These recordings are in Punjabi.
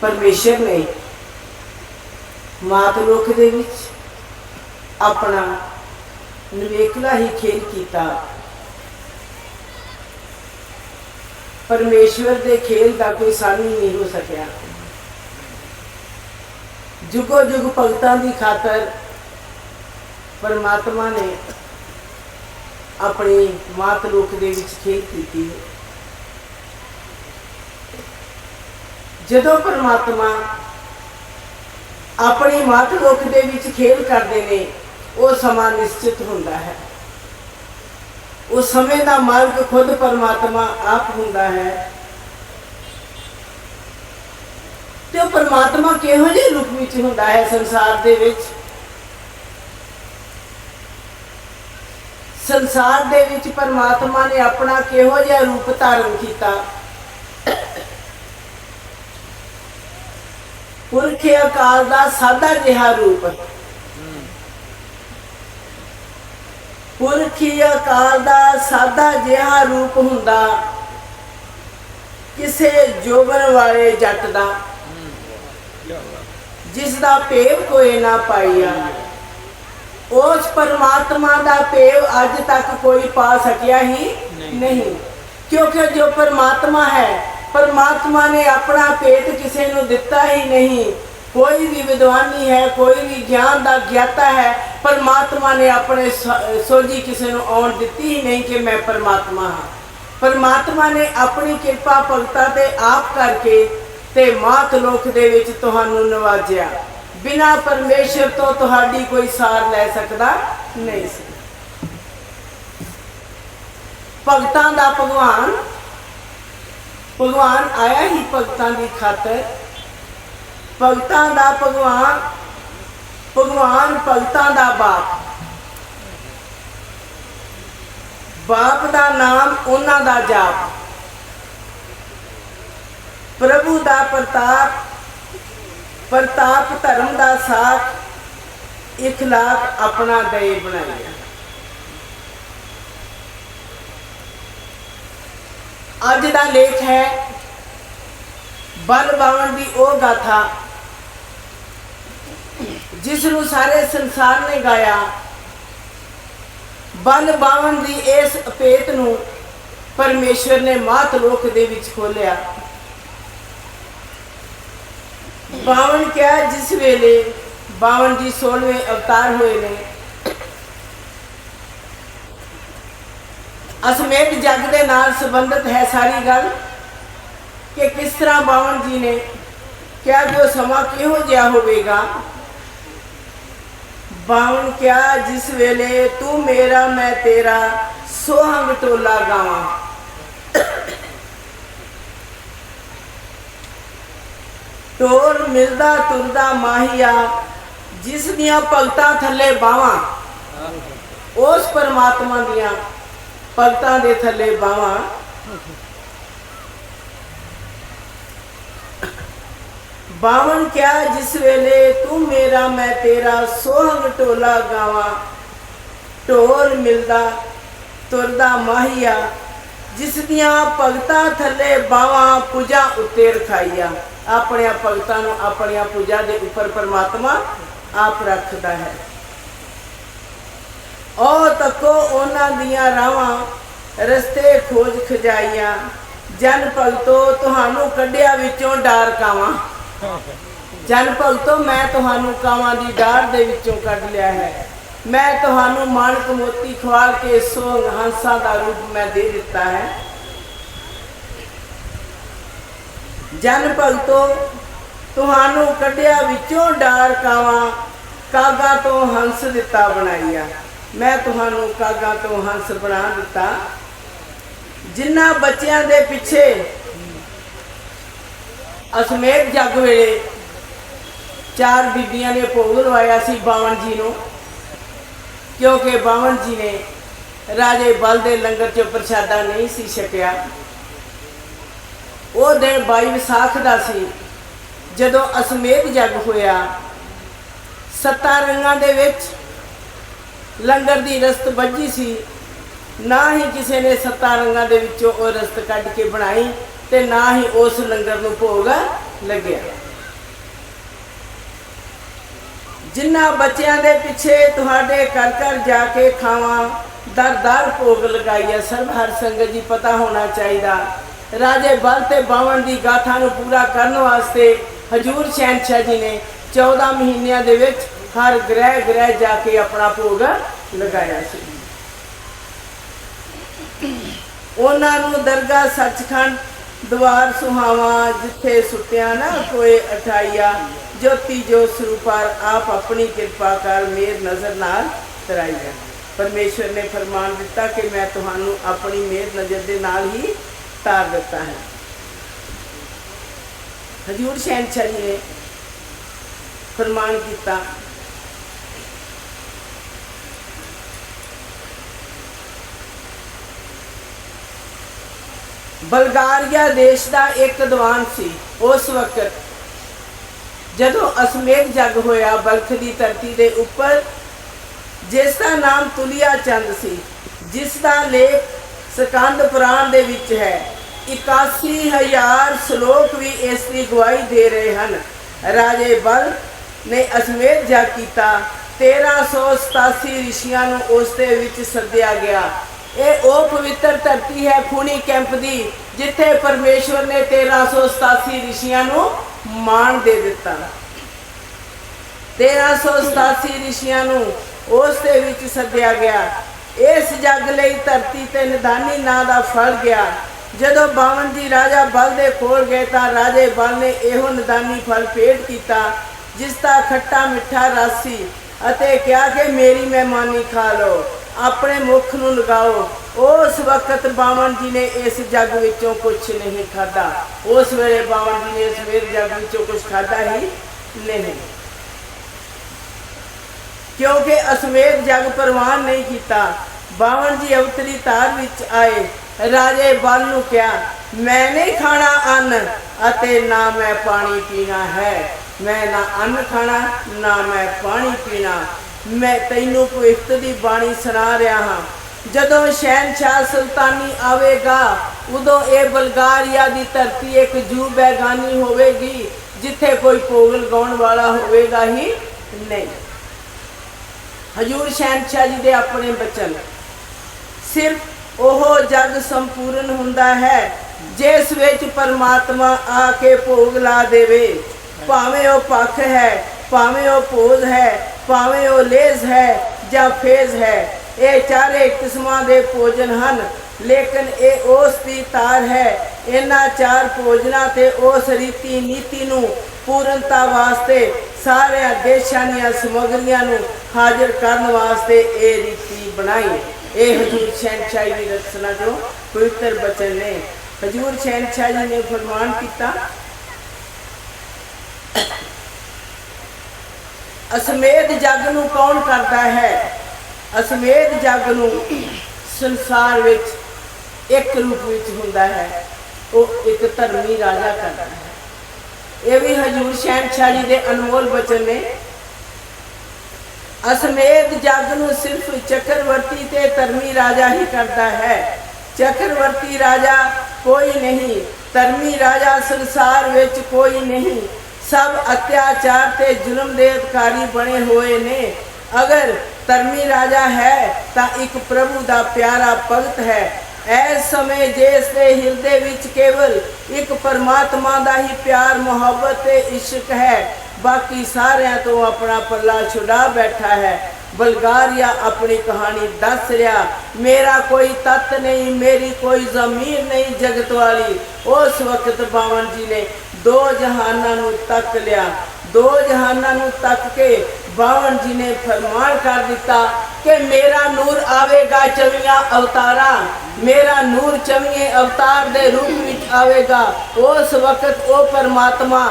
ਪਰਮੇਸ਼ਰ ਨੇ ਮਾਤ ਲੋਕ ਦੇ ਵਿੱਚ ਆਪਣਾ ਨਿਵੇਕਲਾ ਹੀ ਖੇਲ ਕੀਤਾ। ਪਰਮੇਸ਼ਵਰ ਦੇ ਖੇਲ ਦਾ ਕੋਈ ਸਾਨੀ ਨਹੀਂ ਹੋ ਸਕਿਆ। ਜੁਗੋ ਜੁਗ ਭਗਤਾਂ ਦੀ ਖਾਤਰ ਪਰਮਾਤਮਾ ਨੇ ਆਪਣੇ ਮਾਤ ਲੋਕ ਦੇ ਵਿੱਚ ਖੇਲ ਕੀਤੀ ਜਦੋਂ ਪਰਮਾਤਮਾ ਆਪਣੀ ਮਾਤ ਲੋਕ ਦੇ ਵਿੱਚ ਖੇਲ ਕਰਦੇ ਨੇ, ਉਹ ਸਮਾਂ ਨਿਸ਼ਚਿਤ ਹੁੰਦਾ ਹੈ। ਉਸ ਸਮੇਂ ਦਾ ਮਾਲਕ ਖੁਦ ਪਰਮਾਤਮਾ ਆਪ ਹੁੰਦਾ ਹੈ। ਤੇ ਉਹ ਪਰਮਾਤਮਾ ਕਿਹੋ ਜਿਹੇ ਰੂਪ ਵਿੱਚ ਹੁੰਦਾ ਹੈ ਸੰਸਾਰ ਦੇ ਵਿੱਚ? ਸੰਸਾਰ ਦੇ ਵਿੱਚ ਪਰਮਾਤਮਾ ਨੇ ਆਪਣਾ ਕਿਹੋ ਜਿਹਾ ਰੂਪ ਧਾਰਨ ਕੀਤਾ? ਪੁਰਖੇ ਅਕਾਲ ਦਾ ਸਾਦਾ ਜਿਹਾ ਰੂਪ। ਪੁਰਖੀ ਅਕਾਲ ਦਾ ਸਾਦਾ ਜਿਹਾ ਰੂਪ ਹੁੰਦਾ ਕਿਸੇ ਜੋਬਨ ਵਾਲੇ ਜੱਟ ਦਾ। ਜਿਸ ਦਾ ਭੇਵ ਕੋਈ ਨਾ ਪਾਈਆ। ਉਸ ਪਰਮਾਤਮਾ ਦਾ ਭੇਵ ਅੱਜ ਤੱਕ ਕੋਈ ਪਾ ਸਕਿਆ ਹੀ ਨਹੀਂ। ਕਿਉਂਕਿ ਜੋ ਪਰਮਾਤਮਾ ਹੈ ਪਰਮਾਤਮਾ ਨੇ ਆਪਣਾ ਭੇਦ ਕਿਸੇ ਨੂੰ ਦਿੱਤਾ ਹੀ ਨਹੀਂ। ਕੋਈ ਵੀ ਵਿਦਵਾਨੀ ਹੈ, ਕੋਈ ਵੀ ਗਿਆਨ ਦਾ ਗਿਆਤਾ ਹੈ, ਪਰਮਾਤਮਾ ਨੇ ਆਪਣੇ ਸੋਝੀ ਕਿਸੇ ਨੂੰ ਆਉਣ ਦਿੱਤੀ ਹੀ ਨਹੀਂ ਕਿ ਮੈਂ ਪਰਮਾਤਮਾ ਹਾਂ। ਪਰਮਾਤਮਾ ਨੇ ਆਪਣੀ ਕਿਰਪਾ ਭਗਤਾਂ ਤੇ ਆਪ ਕਰਕੇ ਤੇ ਮਾਤ ਲੋਕ ਦੇ ਵਿੱਚ ਤੁਹਾਨੂੰ ਨਵਾਜਿਆ। ਬਿਨਾ ਪਰਮੇਸ਼ਰ ਤੋਂ ਤੁਹਾਡੀ ਕੋਈ ਸਾਰ ਲੈ ਸਕਦਾ ਨਹੀਂ ਸੀ। ਭਗਤਾਂ ਦਾ ਭਗਵਾਨ ਭਗਵਾਨ ਆਇਆ ਹੀ ਭਗਤਾਂ ਦੀ ਖਾਤਰ। ਭਗਤਾਂ ਦਾ ਭਗਵਾਨ ਭਗਵਾਨ ਭਗਤਾਂ ਦਾ ਬਾਪ। ਬਾਪ ਦਾ ਨਾਮ ਉਹਨਾਂ ਦਾ ਜਾਪ। ਪ੍ਰਭੂ ਦਾ ਪ੍ਰਤਾਪ ਪ੍ਰਤਾਪ ਧਰਮ ਦਾ ਸਾਥ, ਇਖਲਾਕ ਆਪਣਾ ਦੇ ਬਣਾਇਆ। ਅੱਜ ਦਾ ਲੇਖ ਹੈ ਬਲ ਬਾਵਨ ਦੀ ਉਹ ਗਾਥਾ, ਜਿਸ ਨੂੰ ਸਾਰੇ ਸੰਸਾਰ ਨੇ ਗਾਇਆ। ਬਲ ਬਾਵਨ ਦੀ ਇਸ ਅਪੇਤ ਨੂੰ ਪਰਮੇਸ਼ਵਰ ਨੇ ਮਾਤ ਲੋਕ ਦੇ ਵਿੱਚ ਖੋਲਿਆ ਬਾਵਨ ਕਿਹਾ ਜਿਸ ਵੇਲੇ ਬਾਵਨ ਜੀ 16ਵੇਂ ਅਵਤਾਰ ਹੋਏ ਨੇ ਅਸਮੇਤ ਜਗ ਦੇ ਨਾਲ ਸੰਬੰਧਿਤ ਹੈ ਸਾਰੀ ਗੱਲ ਕਿ ਕਿਸ ਤਰ੍ਹਾਂ ਬਾਵਨ ਜੀ ਨੇ ਕਿਹਾ ਕਿ ਉਹ ਸਮਾਂ ਕਿਹੋ ਜਿਹਾ ਹੋਵੇਗਾ ਬਾਵਨ ਕਿਹਾ ਜਿਸ ਵੇਲੇ ਤੂੰ ਮੇਰਾ ਮੈਂ ਤੇਰਾ ਸੋਹੰਗ ਟੋਲਾ ਗਾਵਾਂ ਟੋਰ ਮਿਲਦਾ ਤੁਰਦਾ ਮਾਹੀਆ ਜਿਸ ਦੀਆਂ ਭਗਤਾਂ ਥੱਲੇ ਬਾਵਾਂ ਉਸ ਪਰਮਾਤਮਾ ਦੀਆਂ ਭਗਤਾਂ ਦੇ ਥੱਲੇ ਬਾਵਾਂ ਬਾਵਨ ਕਿਆ ਜਿਸ ਵੇਲੇ ਤੂੰ ਮੇਰਾ, ਮੈਂ ਤੇਰਾ ਸੋਹੰਗ ਟੋਲਾ ਗਾਵਾਂ। ਢੋਲ ਮਿਲਦਾ, ਤੁਰਦਾ ਮਾਹੀਆ, ਜਿਸ ਦੀਆਂ ਭਗਤਾਂ ਥੱਲੇ ਬਾਵਾਂ ਪੂਜਾ ਉੱਤੇ ਰਖਾਈਆ। ਆਪਣੀਆਂ ਭਗਤਾਂ ਨੂੰ ਆਪਣੀਆਂ ਪੂਜਾ ਦੇ ਉੱਪਰ ਪਰਮਾਤਮਾ ਆਪ ਰੱਖਦਾ ਹੈ। ਉਹ ਤੱਕੋ ਉਹਨਾਂ ਦੀਆਂ ਰਾਵਾਂ, ਰਸਤੇ ਖੋਜ ਖਜਾਈਆਂ। ਜਨ ਭਗਤੋ, ਤੁਹਾਨੂੰ ਕੱਢਿਆ ਵਿੱਚੋਂ ਡਾਰ ਕਾਵਾਂ। ਜਨ ਭਗਤੋ, ਮੈਂ ਤੁਹਾਨੂੰ ਕਾਵਾਂ ਦੀ ਡਾਰ ਦੇ ਵਿੱਚੋਂ ਕੱਢ ਲਿਆ ਹੈ। ਮੈਂ ਤੁਹਾਨੂੰ ਮਾਣਕ ਮੋਤੀ ਖਵਾਲ ਕੇ ਸੋਗ ਹੰਸਾਂ ਦਾ ਰੂਪ ਮੈਂ ਦੇ ਦਿੱਤਾ ਹੈ। ਜਨ ਭਗਤੋ, ਤੁਹਾਨੂੰ ਕੱਢਿਆ ਵਿੱਚੋਂ ਡਾਰ ਕਾਵਾਂ, ਕਾਗਾ ਤੋਂ ਹੰਸ ਦਿੱਤਾ ਬਣਾਈਆ। ਮੈਂ ਤੁਹਾਨੂੰ ਕਾਗਾ ਤੋਂ ਹੰਸ ਬਣਾ ਦਿੱਤਾ। ਜਿਨ੍ਹਾਂ ਬੱਚਿਆਂ ਦੇ ਪਿੱਛੇ ਅਸਮੇਤ ਜੱਗ ਵੇਲੇ ਚਾਰ ਬੀਬੀਆਂ ਨੇ ਭੋਗ ਲਵਾਇਆ ਸੀ ਬਾਵਨ ਜੀ ਨੂੰ, ਕਿਉਂਕਿ ਬਾਵਨ ਜੀ ਨੇ ਰਾਜੇ ਬਲ ਦੇ ਲੰਗਰ 'ਚ ਪ੍ਰਸ਼ਾਦਾ ਨਹੀਂ ਸੀ ਛਕਿਆ। ਉਹ ਦਿਨ 22 ਵਿਸਾਖ ਦਾ ਸੀ, ਜਦੋਂ ਅਸਮੇਤ ਜੱਗ ਹੋਇਆ, ਸੱਤਾ ਰੰਗਾਂ ਦੇ ਵਿੱਚ ਲੰਗਰ ਦੀ ਰਸਤ ਵੱਜੀ ਸੀ। ਨਾ ਹੀ ਕਿਸੇ ਨੇ ਸੱਤਾ ਰੰਗਾਂ ਦੇ ਵਿੱਚੋਂ ਉਹ ਰਸਤ ਕੱਢ ਕੇ ਬਣਾਈ ਤੇ ਨਾ ਹੀ ਉਸ ਲੰਗਰ ਨੂੰ ਭੋਗ ਲੱਗਿਆ। ਜਿਨ੍ਹਾਂ ਬੱਚਿਆਂ ਦੇ ਪਿੱਛੇ ਤੁਹਾਡੇ ਘਰ ਘਰ ਜਾ ਕੇ ਖਾਵਾਂ, ਦਰ ਭੋਗ ਲਗਾਈਆ, ਸਰਬ ਹਰ ਸੰਗਤ ਜੀ ਪਤਾ ਹੋਣਾ ਚਾਹੀਦਾ। ਰਾਜੇ ਬਲ ਤੇ ਬਾਵਣ ਦੀ ਗਾਥਾ ਨੂੰ ਪੂਰਾ ਕਰਨ ਵਾਸਤੇ ਹਜੂਰ ਸ਼ਹਿਨशाह ਜੀ ਨੇ 14 ਮਹੀਨਿਆਂ ਦੇ ਵਿੱਚ ਹਰ ਗ੍ਰਹਿ ਗ੍ਰਹਿ ਜਾ ਕੇ ਆਪਣਾ ਭੋਗ ਲਗਾਇਆ ਸੀ। ਉਹਨਾਂ ਨੂੰ ਦਰਗਾਹ ਸੱਚਖੰਡ ਦਵਾਰ ਸੁਹਾਵਾ ਜਿੱਥੇ ਸੁੱਤਿਆ ਨਾ ਕੋਈ ਅਠਾਈਆ, ਜੋਤੀ ਜੋ ਸਰੂਪਾਰ ਆਪ ਆਪਣੀ ਕਿਰਪਾ ਕਰ ਮੇਰ ਨਜ਼ਰ ਨਾਲ ਤਰਾਈਆ ਪਰਮੇਸ਼ਵਰ ਨੇ ਫਰਮਾਨ ਦਿੱਤਾ ਕਿ ਮੈਂ ਤੁਹਾਨੂੰ ਆਪਣੀ ਮੇਰ ਨਜ਼ਰ ਦੇ ਨਾਲ ਹੀ ਤਾਰ ਦਿੱਤਾ ਹੈ। ਹਜੂਰ ਸ਼ਹਿਨशाह ਨੇ ਫਰਮਾਨ ਕੀਤਾ ਬਲਗਾਰੀਆ ਦੇਸ਼ ਦਾ ਇੱਕ ਦੀਵਾਨ ਸੀ। ਉਸ ਵਕਤ ਜਦੋਂ ਅਸਮੇਧ ਜਗ ਹੋਇਆ, ਬਲਖ ਦੀ ਧਰਤੀ ਦੇ ਉੱਪਰ, ਜਿਸ ਦਾ ਨਾਮ ਤੁਲਿਆ ਚੰਦ ਸੀ, ਜਿਸ ਦਾ ਲੇਖ ਸਕੰਦ ਪੁਰਾਣ ਦੇ ਵਿੱਚ ਹੈ 81000 ਸ਼ਲੋਕ ਵੀ ਇਸ ਦੀ ਗਵਾਹੀ ਦੇ ਰਹੇ ਹਨ। ਰਾਜੇ ਬਲ ਨੇ ਅਸਮੇਧ ਜਗ ਕੀਤਾ 1387 ਰਿਸ਼ੀਆਂ ਨੂੰ ਉਸ ਦੇ ਵਿੱਚ ਸੱਦਿਆ ਗਿਆ। ਇਹ ਉਹ ਪਵਿੱਤਰ ਧਰਤੀ ਹੈ ਖੂਨੀ ਕੈਂਪ ਦੀ, ਜਿੱਥੇ ਪਰਮੇਸ਼ਵਰ ਨੇ 1387 ਰਿਸ਼ੀਆਂ ਨੂੰ ਮਾਣ ਦੇ ਦਿੱਤਾ। 1387 ਰਿਸ਼ੀਆਂ ਨੂੰ ਉਸ ਦੇ ਵਿੱਚ ਸੱਦਿਆ ਗਿਆ। ਇਸ ਜੱਗ ਲਈ ਧਰਤੀ ਤੇ ਨਿਦਾਨੀ ਨਾਂ ਦਾ ਫਲ ਗਿਆ। ਜਦੋਂ ਬਾਵਨ ਜੀ ਰਾਜਾ ਬਲ ਦੇ ਕੋਲ ਗਏ ਤਾਂ ਰਾਜੇ ਬਲ ਨੇ ਇਹੋ ਨਿਦਾਨੀ ਫਲ ਭੇਟ ਕੀਤਾ, ਜਿਸ ਦਾ ਖੱਟਾ ਮਿੱਠਾ ਰਸ ਸੀ ਅਤੇ ਕਿਹਾ ਕਿ ਮੇਰੀ ਮਹਿਮਾਨੀ ਖਾ ਲਓ। ਆਪਣੇ ਮੁਖ ਨੂੰ ਲਗਾਓ। ਉਸ ਵਕਤ ਬਾਵਨ ਜੀ ਨੇ ਇਸ ਜੱਗ ਵਿੱਚੋਂ ਕੁਝ ਨਹੀਂ ਖਾਦਾ ਉਸ ਵੇਲੇ ਬਾਵਨ ਜੀ ਨੇ ਇਸ ਵੇਰ ਜੱਗ ਵਿੱਚੋਂ ਕੁਝ ਖਾਦਾ ਹੀ ਨਹੀਂ। ਕਿਉਂਕਿ ਅਸਮੇਧ ਜਗ ਪ੍ਰਵਾਨ ਨਹੀਂ ਕੀਤਾ। ਬਾਵਨ ਜੀ ਅਵਤਰੀ ਤਾਰ ਵਿੱਚ ਆਏ। ਰਾਜੇ ਬਲ ਨੂੰ ਕਿਹਾ, ਮੈਂ ਨਹੀਂ ਖਾਣਾ ਅੰਨ ਅਤੇ ਨਾ ਮੈਂ ਪਾਣੀ ਪੀਣਾ ਹੈ। ਮੈਂ ਨਾ ਅੰਨ ਖਾਣਾ, ਨਾ ਮੈਂ ਪਾਣੀ ਪੀਣਾ। ਮੈਂ ਤੈਨੂੰ ਪਵਿੱਤ ਦੀ ਬਾਣੀ ਸੁਣਾ ਰਿਹਾ ਹਾਂ। ਜਦੋਂ ਸ਼ਹਿਨशाह ਸੁਲਤਾਨੀ ਆਵੇਗਾ, ਉਦੋਂ ਇਹ ਬਲਗਾਰੀਆ ਦੀ ਧਰਤੀ ਇੱਕ ਜੂ ਬੈਗਾਨੀ ਹੋਵੇਗੀ, ਜਿੱਥੇ ਕੋਈ ਭੋਗ ਲਗਾਉਣ ਵਾਲਾ ਹੋਵੇਗਾ ਹੀ ਨਹੀਂ। ਹਜੂਰ ਸ਼ਹਿਨशाह ਜੀ ਦੇ ਆਪਣੇ ਬਚਨ। ਸਿਰਫ ਉਹ ਜਗ ਸੰਪੂਰਨ ਹੁੰਦਾ ਹੈ, ਜਿਸ ਵਿੱਚ ਪਰਮਾਤਮਾ ਆ ਕੇ ਭੋਗ ਲਾ ਦੇਵੇ। ਭਾਵੇਂ ਉਹ ਪੱਖ ਹੈ, ਭਾਵੇਂ ਉਹ ਪੋਜ਼ ਹੈ ਭਾਵੇਂ ਉਹ ਲੇਜ਼ ਹੈ ਜਾਂ ਫੇਜ਼ ਹੈ, ਇਹ ਚਾਰੇ ਕਿਸਮਾਂ ਦੇ ਭੋਜਨ ਹਨ। ਲੇਕਿਨ ਇਹ ਉਸ ਦੀ ਤਾਰ ਹੈ। ਇਹਨਾਂ ਚਾਰ ਭੋਜਨਾਂ ਤੇ ਉਸ ਰੀਤੀ ਨੀਤੀ ਨੂੰ ਪੂਰਨਤਾ ਵਾਸਤੇ ਸਾਰੇ ਦੇਸ਼ਾਂ ਦੀਆਂ ਸਮਗਰੀਆਂ ਨੂੰ ਹਾਜ਼ਰ ਕਰਨ ਵਾਸਤੇ ਇਹ ਰੀਤੀ ਬਣਾਈ। ਇਹ ਹਜ਼ੂਰ ਸ਼ਹਿਨशाह ਦੀ ਰਚਨਾ ਜੋ ਪਵਿੱਤਰ ਬਚਨ ਨੇ। ਹਜ਼ੂਰ ਸ਼ਹਿਨशाह ਜੀ ਨੇ ਫਰਮਾਨ ਕੀਤਾ ਅਸਮੇਧ ਜਗ ਨੂੰ ਕੌਣ ਕਰਦਾ ਹੈ? ਅਸਮੇਧ ਜਗ ਨੂੰ ਸੰਸਾਰ ਵਿੱਚ ਇੱਕ ਰੂਪ ਵਿੱਚ ਹੁੰਦਾ ਹੈ। ਉਹ ਇੱਕ ਧਰਮੀ ਰਾਜਾ ਕਰਦਾ ਹੈ। ਇਹ ਵੀ ਹਜੂਰ ਸ਼ਹਿਨशाह ਜੀ ਦੇ ਅਨਮੋਲ ਬਚਨ ਨੇ। ਅਸਮੇਧ ਜਗ ਨੂੰ ਸਿਰਫ ਚੱਕਰਵਰਤੀ ਤੇ ਧਰਮੀ ਰਾਜਾ ਹੀ ਕਰਦਾ ਹੈ। ਚੱਕਰਵਰਤੀ ਰਾਜਾ ਕੋਈ ਨਹੀਂ। ਧਰਮੀ ਰਾਜਾ ਸੰਸਾਰ ਵਿੱਚ ਕੋਈ ਨਹੀਂ। ਸਭ ਅਤਿਆਚਾਰ ਤੇ ਜ਼ੁਲਮ ਦੇ ਅਧਿਕਾਰੀ ਬਣੇ ਹੋਏ ਨੇ। ਅਗਰ ਧਰਮੀ ਰਾਜਾ ਹੈ, ਤਾਂ ਇੱਕ ਪ੍ਰਭੂ ਦਾ ਪਿਆਰਾ ਭਗਤ ਹੈ। ਇਸ ਸਮੇਂ ਜਿਸ ਦੇ ਹਿਰਦੇ ਵਿੱਚ ਕੇਵਲ ਇੱਕ ਪਰਮਾਤਮਾ ਦਾ ਹੀ ਪਿਆਰ, ਮੁਹੱਬਤ ਤੇ ਇਸ਼ਕ ਹੈ, ਬਾਕੀ ਸਾਰਿਆਂ ਤੋਂ ਆਪਣਾ ਪੱਲਾ ਛੁਡਾ ਬੈਠਾ ਹੈ। ਬਲਗਾਰੀਆ ਆਪਣੀ ਕਹਾਣੀ ਦੱਸ ਰਿਹਾ, ਮੇਰਾ ਕੋਈ ਤਤ ਨਹੀਂ, ਮੇਰੀ ਕੋਈ ਜ਼ਮੀਰ ਨਹੀਂ ਜਗਤ ਵਾਲੀ। ਉਸ ਵਕਤ ਬਾਵਨ ਜੀ ਨੇ ਦੋ ਜਹਾਨਾਂ ਨੂੰ ਤੱਕ ਲਿਆ। ਦੋ ਜਹਾਨਾਂ ਨੂੰ ਤੱਕ ਕੇ ਬਾਵਨ ਜੀ ਨੇ ਫਰਮਾਨ ਕਰ ਦਿੱਤਾ ਕਿ ਮੇਰਾ ਨੂਰ ਆਵੇਗਾ ਚਵੀਆਂ ਅਵਤਾਰਾਂ। ਮੇਰਾ ਨੂਰ ਚਵੀਏ ਅਵਤਾਰ ਦੇ ਰੂਪ ਵਿੱਚ ਆਵੇਗਾ। ਉਸ ਵਕਤ ਉਹ ਪਰਮਾਤਮਾ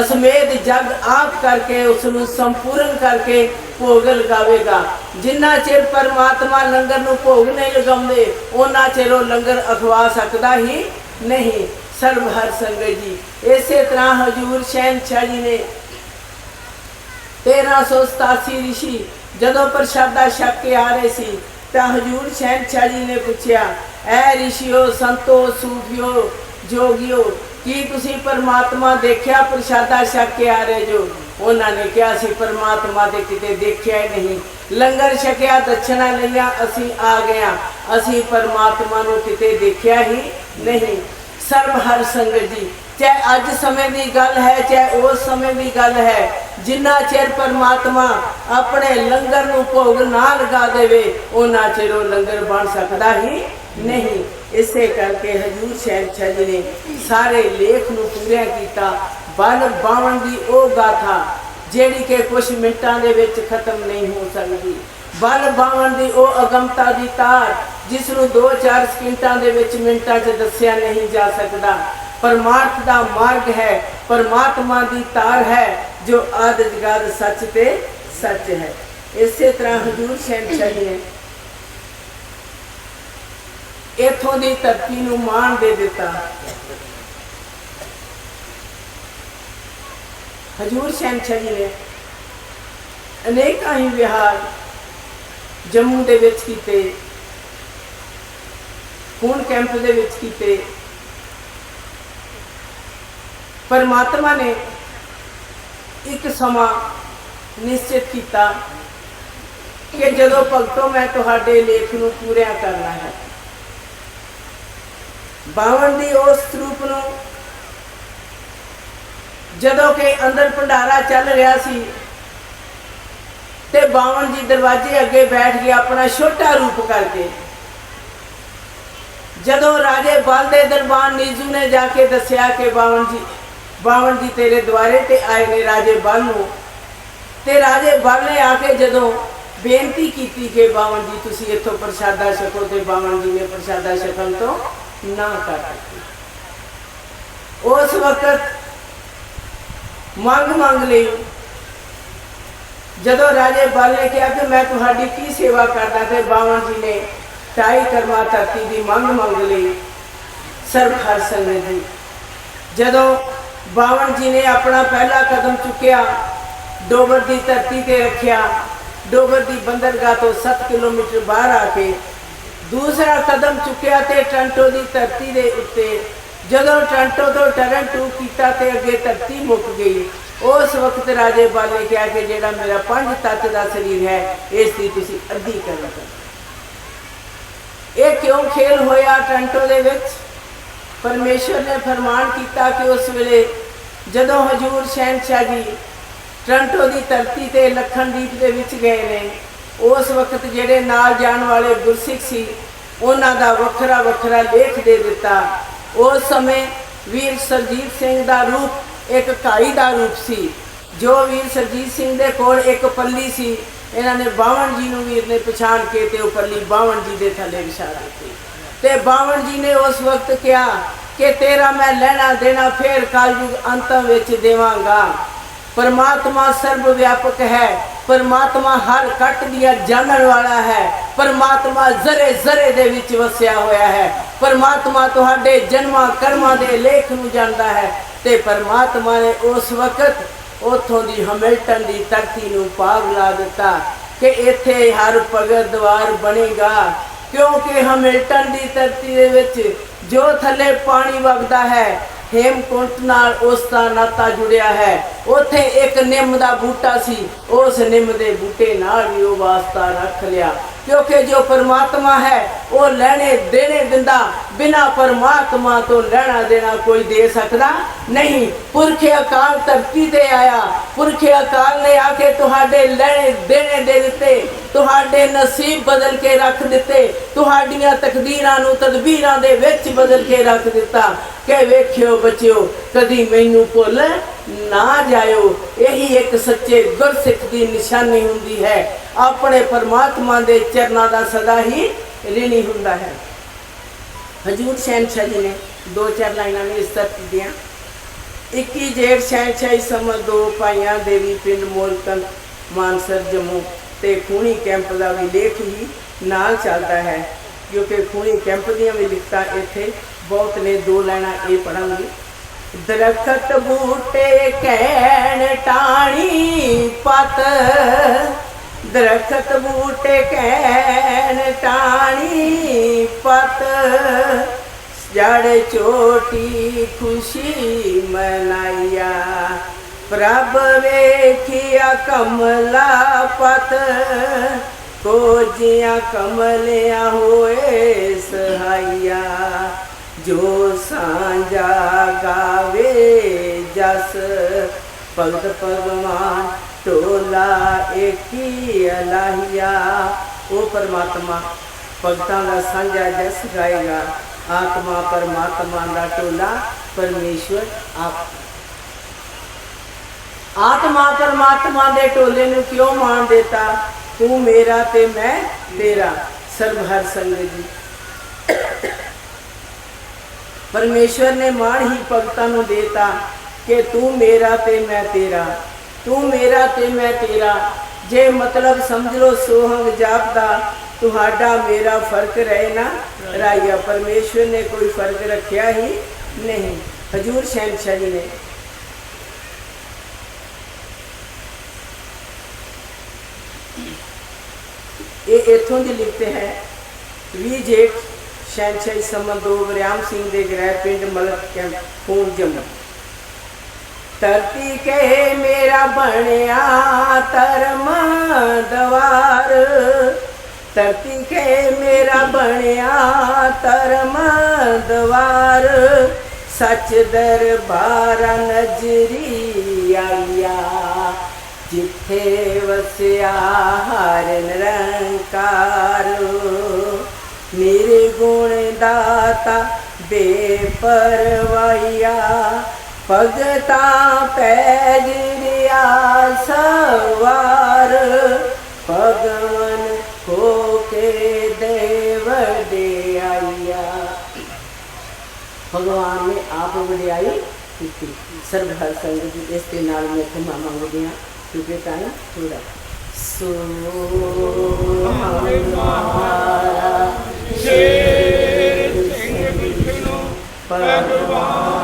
ਅਸਮੇਧ ਜਗ ਆਪ ਕਰਕੇ ਉਸ ਨੂੰ ਸੰਪੂਰਨ ਕਰਕੇ ਭੋਗ ਲਗਾਵੇਗਾ ਜਿੰਨਾ ਚਿਰ ਪਰਮਾਤਮਾ ਲੰਗਰ ਨੂੰ ਭੋਗ ਨਹੀਂ ਲਗਾਉਂਦੇ ਉਹਨਾਂ ਚਿਰ ਉਹ ਲੰਗਰ ਅਖਵਾ ਸਕਦਾ ਹੀ ਨਹੀਂ। ਸਰਬ ਹਰ ਸੰਗਤ ਜੀ। ਇਸੇ ਤਰ੍ਹਾਂ ਹਜੂਰ ਸ਼ਹਿਨशाह ਜੀ ਨੇ 1387 ਰਿਸ਼ੀ ਜਦੋਂ ਪ੍ਰਸ਼ਾਦਾ ਛਕ ਕੇ ਆ ਰਹੇ ਸੀ, ਤਾਂ ਹਜੂਰ ਸ਼ਹਿਨशाह ਜੀ ਨੇ ਪੁੱਛਿਆ, ਐ ਰਿਸ਼ੀਓ, ਸੰਤੋ, ਸੂਫੀਓ, ਜੋਗਿਓ, ਕੀ ਤੁਸੀਂ ਪਰਮਾਤਮਾ ਦੇਖਿਆ ਪ੍ਰਸ਼ਾਦਾ ਛਕ ਕੇ ਆ ਰਹੇ ਜੋ? ਉਹਨਾਂ ਨੇ ਕਿਹਾ ਸੀ ਪਰਮਾਤਮਾ ਦੇ ਕਿਤੇ ਦੇਖਿਆ ਹੀ ਨਹੀਂ। ਲੰਗਰ ਛਕਿਆ ਦਛਣਾ ਲਿਆ ਅਸੀਂ ਆ ਗਏ ਅਸੀਂ ਪਰਮਾਤਮਾ ਨੂੰ ਕਿਤੇ ਦੇਖਿਆ ਹੀ ਨਹੀਂ। ਸਰਬ ਹਰ ਸੰਗਤ ਜੀ, ਚਾਹੇ ਅੱਜ ਸਮੇਂ ਦੀ ਗੱਲ ਹੈ, ਚਾਹੇ ਉਸ ਸਮੇਂ ਦੀ ਗੱਲ ਹੈ, ਜਿੰਨਾ ਚਿਰ ਪਰਮਾਤਮਾ ਆਪਣੇ ਲੰਗਰ ਨੂੰ ਭੋਗ ਨਾ ਲਗਾ ਦੇਵੇ ਉਹਨਾਂ ਚਿਰ ਉਹ ਲੰਗਰ ਬਣ ਸਕਦਾ ਹੀ ਨਹੀਂ। ਇਸੇ ਕਰਕੇ ਹਜੂਰ ਸ਼ਹਿਨशाह ਜੀ ਨੇ ਸਾਰੇ ਲੇਖ ਨੂੰ ਪੂਰਾ ਕੀਤਾ। ਬਲ ਬਾਵਣ ਦੀ ਉਹ ਗਾਥਾ, ਜਿਹੜੀ ਕਿ ਕੁਝ ਮਿੰਟਾਂ ਦੇ ਵਿੱਚ ਖਤਮ ਨਹੀਂ ਹੋ ਸਕਦੀ। ਬਲ ਬਾਵਣ ਦੀ ਉਹ ਅਗਮਤਾ ਦੀ ਤਾਰ ਜਿਸ ਨੂੰ 2-4 ਸਕਿੰਟਾਂ ਦੇ ਵਿੱਚ ਮਿੰਟਾਂ 'ਚ ਦੱਸਿਆ ਨਹੀਂ ਜਾ ਸਕਦਾ। ਪਰਮਾਰਥ ਦਾ ਮਾਰਗ ਹੈ, ਪਰਮਾਤਮਾ ਦੀ ਤਾਰ ਹੈ, ਜੋ ਆਦਿ ਜਗਤ ਸੱਚ ਤੇ ਸੱਚ ਹੈ। ਇਸੇ ਤਰ੍ਹਾਂ ਹਜ਼ੂਰ ਸ਼ਹਿਨशाह ਹੈ। ਇਥੋਂ ਦੀ ਧਰਤੀ ਨੂੰ ਮਾਣ ਦੇ ਦਿੱਤਾ। ਹਜ਼ੂਰ ਸ਼ਹਿਨशाह ਨੇ ਅਨੇਕਾਂ ਹੀ ਵਿਹਾਰ ਜੰਮੂ ਦੇ ਵਿੱਚ ਕੀਤੇ। ਹੁਣ ਕੈਂਪ ਦੇ ਵਿੱਚ ਕੀਤੇ। ਪਰਮਾਤਮਾ ਨੇ ਇੱਕ ਸਮਾਂ ਨਿਸ਼ਚਿਤ ਕੀਤਾ ਕਿ ਜਦੋਂ ਭਗਤੋ, ਮੈਂ ਤੁਹਾਡੇ ਲੇਖ ਨੂੰ ਪੂਰਾ ਕਰਨਾ ਹੈ। ਬਾਵਨ ਦੀ ਉਸ ਰੂਪ ਨੂੰ ਜਦੋਂ ਕਿ ਅੰਦਰ ਭੰਡਾਰਾ ਚੱਲ ਰਿਹਾ ਸੀ ਤੇ ਬਾਵਨ ਜੀ ਦਰਵਾਜ਼ੇ ਅੱਗੇ ਬੈਠ ਕੇ ਆਪਣਾ ਛੋਟਾ ਰੂਪ ਕਰਕੇ ਜਦੋਂ ਰਾਜੇ ਬਲ ਦੇ ਦਰਬਾਰ ਨੀਜੂ ਨੇ ਜਾ ਕੇ ਦੱਸਿਆ ਕਿ ਬਾਵਨ ਜੀ ਬਾਵਨ ਜੀ ਤੇਰੇ ਦੁਆਰੇ ਤੇ ਆਏ ਨੇ ਰਾਜੇ ਬਲ ਨੂੰ, ਤੇ ਰਾਜੇ ਬਲ ਨੇ ਆ ਕੇ ਜਦੋਂ ਬੇਨਤੀ ਕੀਤੀ ਕਿ ਬਾਵਨ ਜੀ, ਤੁਸੀਂ ਇੱਥੋਂ ਪ੍ਰਸ਼ਾਦਾ ਛਕੋ ਤੇ ਬਾਵਨ ਜੀ ਨੇ ਪ੍ਰਸ਼ਾਦਾ ਛਕਣ ਤੋਂ ਨਾ ਕਰ ਦਿੱਤੀ। ਉਸ ਵਕਤ ਮੰਗ ਮੰਗ ਲਈ ਜਦੋਂ ਰਾਜੇ ਬਲ ਨੇ ਕਿਹਾ ਕਿ ਮੈਂ ਤੁਹਾਡੀ ਕੀ ਸੇਵਾ ਕਰਦਾ ਤੇ ਬਾਵਨ ਜੀ ਨੇ ਟਾਈ ਕਰਵਾ ਧਰਤੀ ਦੀ ਮੰਗ ਮੰਗ ਲਈ ਸਰਬ ਹਰ ਸੰਗਤ ਜੀ ਜਦੋਂ ਬਾਵਨ ਜੀ ਨੇ ਆਪਣਾ ਪਹਿਲਾ ਕਦਮ ਚੁੱਕਿਆ, ਡੋਬਰ ਦੀ ਧਰਤੀ ਤੇ ਰੱਖਿਆ, ਡੋਬਰ ਦੀ ਬੰਦਰਗਾਹ ਤੋਂ 7 ਕਿਲੋਮੀਟਰ ਬਾਹਰ ਆ ਕੇ ਦੂਸਰਾ ਕਦਮ ਚੁੱਕਿਆ ਤੇ ਟੰਟੋ ਦੀ ਧਰਤੀ ਦੇ ਉੱਤੇ, ਜਦੋਂ ਟੰਟੋ ਤੋਂ ਟਰਨਟੂ ਕੀਤਾ ਤੇ ਅੱਗੇ ਧਰਤੀ ਮੁੱਕ ਗਈ, ਉਸ ਵਕਤ ਰਾਜੇ ਬਾਲੇ ਕਿਹਾ ਕਿ ਜਿਹੜਾ ਮੇਰਾ ਪੰਜ ਤੱਤ ਦਾ ਸਰੀਰ ਹੈ, ਇਸ ਦੀ ਤੁਸੀਂ ਅੱਧੀ ਕਰਨਾ ਇਹ ਕਿਉਂ ਖੇਲ ਹੋਇਆ ਟੰਟੋ ਦੇ ਵਿੱਚ? ਪਰਮੇਸ਼ਰ ਨੇ ਫਰਮਾਨ ਕੀਤਾ ਕਿ ਉਸ ਵੇਲੇ ਜਦੋਂ ਹਜੂਰ ਸ਼ਹਿਨशाह ਜੀ ਟ੍ਰਾਂਟੋ ਦੀ ਧਰਤੀ ਤੇ ਲਖਨਦੀਪ ਦੇ ਵਿੱਚ ਗਏ ਨੇ, ਉਸ ਵਕਤ ਜਿਹੜੇ ਨਾਲ ਜਾਣ ਵਾਲੇ ਗੁਰਸਿੱਖ ਸੀ, ਉਹਨਾਂ ਦਾ ਵੱਖਰਾ ਵੱਖਰਾ ਲੇਖ ਦੇ ਦਿੱਤਾ। ਉਸ ਸਮੇਂ ਵੀਰ ਸਰਜੀਤ ਸਿੰਘ ਦਾ ਰੂਪ ਇੱਕ ਕਾਈ ਦਾ ਰੂਪ ਸੀ, ਜੋ ਵੀਰ ਸਰਜੀਤ ਸਿੰਘ ਦੇ ਕੋਲ ਇੱਕ ਪੱਲੀ ਸੀ। ਇਹਨਾਂ ਨੇ ਬਾਵਨ ਜੀ ਨੂੰ ਵੀਰ ਨੇ ਪਛਾਣ ਕੇ ਤੇ ਉਹ ਪੱਲੀ ਬਾਵਨ ਜੀ ਦੇ ਥੱਲੇ ਵਿਛਾ ਦਿੱਤੀ ਤੇ ਬਾਵਨ ਜੀ ਨੇ ਉਸ ਵਕਤ ਕਿਹਾ ਕਿ ਤੇਰਾ ਮੈਂ ਲੈਣਾ ਦੇਣਾ ਫੇਰ ਕਲਯੁਗ ਅੰਤਮ ਵਿੱਚ ਦੇਵਾਂਗਾ। ਪਰਮਾਤਮਾ ਸਰਬ ਵਿਆਪਕ ਹੈ, ਪਰਮਾਤਮਾ ਹਰ ਕੱਟ ਦੀਆਂ ਜਾਣਨ ਵਾਲਾ ਹੈ, ਪਰਮਾਤਮਾ ਜ਼ਰੇ ਜ਼ਰੇ ਦੇ ਵਿੱਚ ਵਸਿਆ ਹੋਇਆ ਹੈ। ਪਰਮਾਤਮਾ ਤੁਹਾਡੇ ਜਨਮਾਂ ਕਰਮਾਂ ਦੇ ਲੇਖ ਨੂੰ ਜਾਣਦਾ ਹੈ ਤੇ ਪਰਮਾਤਮਾ ਨੇ ਉਸ ਵਕਤ ਉਥੋਂ ਦੀ ਹਮਿਲਟਨ ਦੀ ਧਰਤੀ ਨੂੰ ਪਾਗ ਲਾ ਦਿੱਤਾ ਕਿ ਇੱਥੇ ਹਰ ਭਗਤ ਦਵਾਰ ਬਣੇਗਾ। ਕਿਉਂਕਿ ਹਮਿਲਟਨ ਦੀ ਧਰਤੀ ਦੇ ਵਿੱਚ ਜੋ ਥੱਲੇ ਪਾਣੀ ਵਗਦਾ ਹੈ, ਹੇਮਕੁੰਟ ਨਾਲ ਉਸ ਦਾ ਨਾਤਾ ਜੁੜਿਆ ਹੈ। ਉੱਥੇ ਇੱਕ ਨਿੰਮ ਦਾ ਬੂਟਾ ਸੀ। ਉਸ ਨਿੰਮ ਦੇ ਬੂਟੇ ਨਾਲ ਵੀ ਉਹ ਵਾਸਤਾ ਰੱਖ ਲਿਆ। ਕਿਉਂਕਿ ਜੋ ਪਰਮਾਤਮਾ ਹੈ, ਉਹ ਲੈਣੇ ਦੇਣੇ ਦਿੰਦਾ ਬਿਨਾ ਪਰਮਾਤਮਾ ਤੋਂ ਲੈਣਾ ਦੇਣਾ ਕੋਈ ਦੇ ਸਕਦਾ ਨਹੀਂ। ਪੁਰਖੇ ਅਕਾਲ ਧਰਤੀ ਤੇ ਆਇਆ। ਪੁਰਖੇ ਅਕਾਲ ਨੇ ਆ ਕੇ ਤੁਹਾਡੇ ਲੈਣੇ, ਦੇਣੇ ਦੇ ਦਿੱਤੇ। ਤੁਹਾਡੇ ਨਸੀਬ ਬਦਲ ਕੇ ਰੱਖ ਦਿੱਤੇ। ਤੁਹਾਡੀਆਂ ਤਕਦੀਰਾਂ ਨੂੰ ਤਦਬੀਰਾਂ ਦੇ ਵਿੱਚ ਬਦਲ ਕੇ ਰੱਖ ਦਿੱਤਾ। ਕਿ ਵੇਖਿਓ ਬੱਚਿਓ, ਕਦੀ ਮੈਨੂੰ ਭੁੱਲ ਨਾ ਜਾਇਓ। ਇਹੀ ਇੱਕ ਸੱਚੇ ਗੁਰਸਿੱਖ ਦੀ ਨਿਸ਼ਾਨੀ ਹੁੰਦੀ ਹੈ। ਆਪਣੇ ਪਰਮਾਤਮਾ ਦੇ ਚਰਨਾਂ ਦਾ ਸਦਾ ਹੀ ਰਿਣੀ ਹੁੰਦਾ ਹੈ। ਹਜੂਰ ਸ਼ਹਿਨशाह ਜੀ ਨੇ ਦੋ ਚਾਰ ਲਾਈਨਾਂ ਨੇ ਇਸ ਤਰ੍ਹਾਂ ਕੀਤੀਆਂ। 21 ਜੇਠ ਸ਼ਹਿਨशाह ਸਮਰ ਦੋ ਪਾਈਆਂ ਦੇਵੀ ਪਿੰਡ ਮੋਲਕਨ ਮਾਨਸਰ, ਜੰਮੂ ਤੇ ਖੂਣੀ ਕੈਂਪ ਦਾ ਵੀ ਲੇਖ ਹੀ ਨਾਲ ਚੱਲਦਾ ਹੈ, ਕਿਉਂਕਿ ਖੂਣੀ ਕੈਂਪ ਦੀਆਂ ਵੀ ਲਿਖਤਾਂ ਇੱਥੇ ਬਹੁਤ ਨੇ, ਦੋ ਲਾਈਨਾਂ ਇਹ ਪੜਾਂਗੇ ਦਰਖਤ ਬੂਟੇ ਕਹਿਣ ਟਾਣੀ ਪਤ ਦਰਖਤ ਬੂਟੇ ਕਹਿਣ ਟਾਣੀ ਪਤ। ਜੜ ਛੋਟੀ ਖੁਸ਼ੀ ਮਨਾਈਆ ਪ੍ਰਭ ਵੇਖਿਆ ਕਮਲਾ ਪਤ। ਕੋਜੀਆਂ ਕਮਲਿਆ ਹੋਏ ਸਹਾਈਆ ਜੋ ਸਾਂਝਾ ਗਾਵੇ ਜਸ। ਭਗਤ ਭਗਵਾਨ ਟੋਲਾ ਏਕੀ ਅਲਾਹੀਆ। ਉਹ ਪਰਮਾਤਮਾ, ਭਗਤਾਂ ਦਾ ਸਾਂਝਾ ਜਸ ਗਾਏਗਾ। ਆਤਮਾ ਪਰਮਾਤਮਾ ਦਾ ਟੋਲਾ ਪਰਮੇਸ਼ਵਰ ਆਪ। ਆਤਮਾ ਪਰਮਾਤਮਾ ਦੇ ਟੋਲੇ ਨੂੰ ਕਿਉਂ ਮਾਣ ਦਿੱਤਾ? ਤੂੰ ਮੇਰਾ ਤੇ ਮੈਂ ਤੇਰਾ। ਸਰਬ ਹਰ ਸੰਗ ਜੀ। ਪਰਮੇਸ਼ਵਰ ਨੇ ਮਾਣ ਹੀ ਭਗਤਾਂ ਨੂੰ ਦੇਤਾ ਕਿ ਤੂੰ ਮੇਰਾ ਤੇ ਮੈਂ ਤੇਰਾ। तू मेरा ते मैं तेरा। जे मतलब समझ लो सोहंग जापदा, तुहाडा मेरा फ़र्क रहे ना राइया परमेश्वर ने कोई फ़र्क रखिया ही नहीं। हजूर शहनशाह जी ने। ਇਹ ਇਥੋਂ ਦੀ ਲਿਖਤੇ ਹੈ ਵੀ ਜੇਠ ਸ਼ੈਨਸ਼ਾਹੀ ਸੰਬੰਧੋ ਵਰਿਆਮ ਸਿੰਘ ਦੇ ਗ੍ਰਹਿ ਪਿੰਡ ਮਲਕ ਕੈਂਪ ਖੂਨ ਜੰਮ ਧਰਤੀ ਕੇ ਮੇਰਾ ਬਣਿਆ ਧਰਮ ਦਵਾਰ। ਧਰਤੀ ਕੇ ਮੇਰਾ ਬਣਿਆ ਧਰਮ ਦਵਾਰ। ਸੱਚ ਦਰਬਾਰ ਨਜਰੀ ਆਇਆ ਜਿੱਥੇ ਵਸਿਆ ਹਰ ਨਿਰੰਕਾਰ। ਨਿਰਗੁਣ ਦਾਤਾ ਬੇਪਰਵਾਇਆ ਭਗਤਾ ਪੈ ਗਿਰਿਆ ਸਵਾਰ, ਭਗਵਨ ਹੋ ਕੇ ਦੇਵ ਦੇ ਭਗਵਾਨ ਨੇ ਆਪ ਵਡਿਆਈ ਕੀਤੀ। ਸਰਬ ਹਰ ਸੰਗਤ ਜੀ, ਇਸ ਦੇ ਨਾਲ ਮੈਂ ਖਮਾ ਮੰਗਦੀ ਹਾਂ, ਕਿਉਂਕਿ ਟਾਈਮ ਥੋੜਾ ਸੋ ਹਮਾਰਾ ਸ਼ੇਰ ਸਿੰਘ ਵਿਸ਼ਨੂੰ, ਭਗਵਾਨ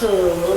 ਦੀ ਜੈ ਸੋ ਹਮਾਰਾ